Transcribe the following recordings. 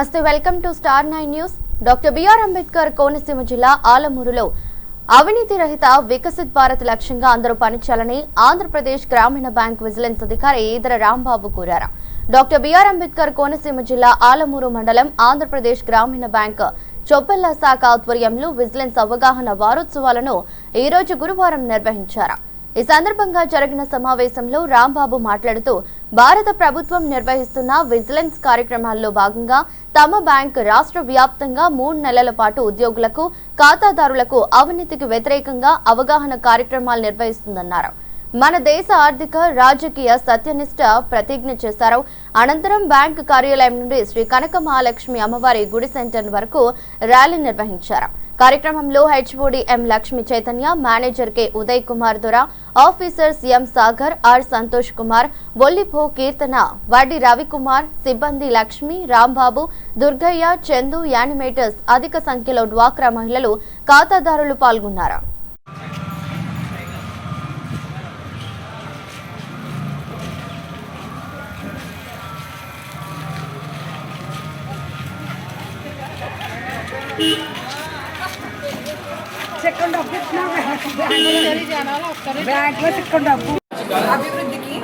నమస్తే welcome to star nine news. Doctor B R Ambedkar Konaseema జిల్లా ఆలమూరులో అవినీతి రహిత వికసిత్ భారత్ లక్ష్యంగా అందరూ పనిచేయాలని ఆంధ్రప్రదేశ్ గ్రామీణ బ్యాంక్ విజిలెన్స్ అధికారి ఈదర రాంబాబు కోరారు. డాక్టర్ బిఆర్ అంబేద్కర్ కోనసీమ జిల్లా ఆలమూరు మండలం ఆంధ్రప్రదేశ్ గ్రామీణ బ్యాంక్ చొప్పెల్ల శాఖ ఆధ్వర్యంలో విజిలెన్స్ అవగాహన వారోత్సవాలను ఈ రోజు గురువారం నిర్వహించారు. ఈ సందర్భంగా జరిగిన సమావేశంలో రాంబాబు మాట్లాడుతూ భారత ప్రభుత్వం నిర్వహిస్తున్న విజిలెన్స్ కార్యక్రమాల్లో భాగంగా తమ బ్యాంక్ రాష్ట్ర వ్యాప్తంగా మూడు నెలల పాటు ఉద్యోగులకు ఖాతాదారులకు అవినీతికి వ్యతిరేకంగా అవగాహన కార్యక్రమాలు నిర్వహిస్తుందన్నారు. మన దేశ ఆర్థిక రాజకీయ సత్యనిష్ట ప్రతిజ్ఞ చేశారు. అనంతరం బ్యాంక్ కార్యాలయం నుండి శ్రీ కనక మహాలక్ష్మి అమ్మవారి గుడి సెంటర్ వరకు ర్యాలీ నిర్వహించారు. కార్యక్రమంలో HOD M Lakshmi Chaitanya manager K Uday Kumar Dora officers M Sagar R Santosh Kumar బొల్లిపో Keerthana Vaddi Ravikumar సిబ్బంది లక్ష్మి రాంబాబు దుర్గయ్య చందు యానిమేటర్స్ అధిక సంఖ్యలో డ్వాక్రా మహిళలు ఖాతాదారులు పాల్గొన్నారు. చెక్కం డబ్బు బ్యాంక్లో డబ్బు అభివృద్ధికి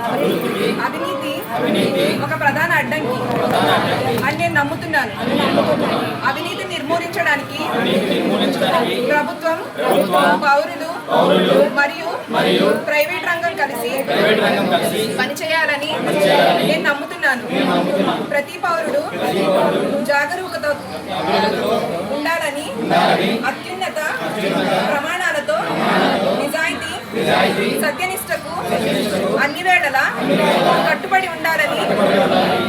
అవినీతి ఒక ప్రధాన అడ్డంకి. అని నేను నమ్ముతున్నాను. అవినీతి నిర్మూలించడానికి ప్రభుత్వం పౌరులు మరియు ప్రైవేట్ రంగం కలిసి పనిచేయాలని నేను నమ్ముతున్నాను. ప్రతి పౌరుడు జాగరూకత ఉండాలని అత్యున్నత ప్రమాణాలతో నిజాయితీ సత్యనిష్టకు అన్ని వేళలా కట్టుబడి ఉండాలని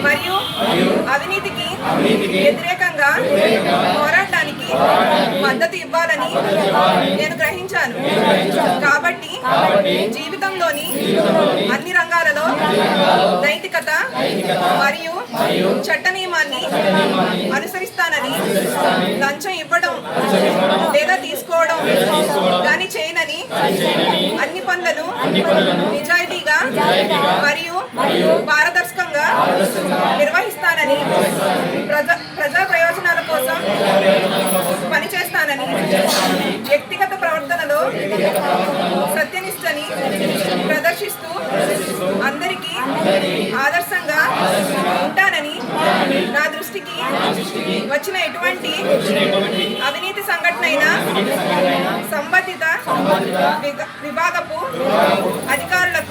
మరియు అవినీతికి వ్యతిరేకంగా పోరాటానికి మద్దతు ఇవ్వాలని నేను గ్రహించాను. కాబట్టి జీవితంలోని అన్ని రంగాలలో నైతికత మరియు చట్ట నియమాన్ని అనుసరిస్తానని లంచం ఇవ్వడం లేదా తీసుకోవడం కానీ చేయనని అన్ని పనులను నిజాయితీగా మరియు పారదర్శకంగా నిర్వహిస్తానని ప్రజ నా దృష్టికి వచ్చిన ఎటువంటి అవినీతి సంఘటన అయినా సంబంధిత విభాగపు అధికారులకు